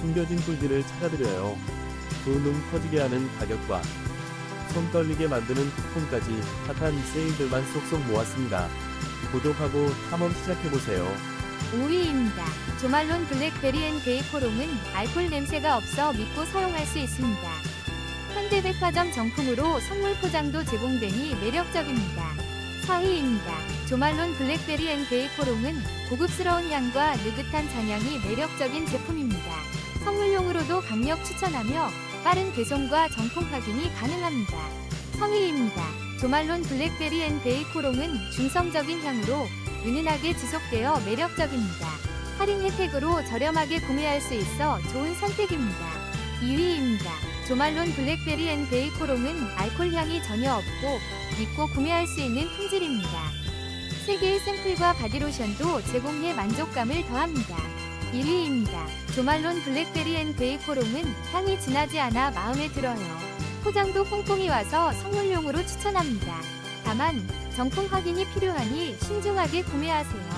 숨겨진 꿀들을 찾아드려요. 두눈 터지게 하는 가격과 손 떨리게 만드는 쿠폰까지 핫한 세일들만 쏙쏙 모았습니다. 구독하고 탐험 시작해보세요. 5위입니다. 조말론 블랙베리 앤 베이코롱은 알콜 냄새가 없어 믿고 사용할 수 있습니다. 현대백화점 정품으로 선물 포장도 제공되니 매력적입니다. 4위입니다. 조말론 블랙베리 앤 베이코롱은 고급스러운 향과 느긋한 잔향이 매력적인 제품입니다. 강력 추천하며 빠른 배송과 정품 확인이 가능합니다. 3위입니다. 조말론 블랙베리 앤 베이코롱은 중성적인 향으로 은은하게 지속되어 매력적입니다. 할인 혜택으로 저렴하게 구매할 수 있어 좋은 선택입니다. 2위입니다. 조말론 블랙베리 앤 베이코롱은 알콜 향이 전혀 없고 믿고 구매할 수 있는 품질입니다. 3개의 샘플과 바디로션도 제공해 만족감을 더합니다. 1위입니다. 조말론 블랙베리 앤 베이코롱은 향이 진하지 않아 마음에 들어요. 포장도 꼼꼼히 와서 선물용으로 추천합니다. 다만 정품 확인이 필요하니 신중하게 구매하세요.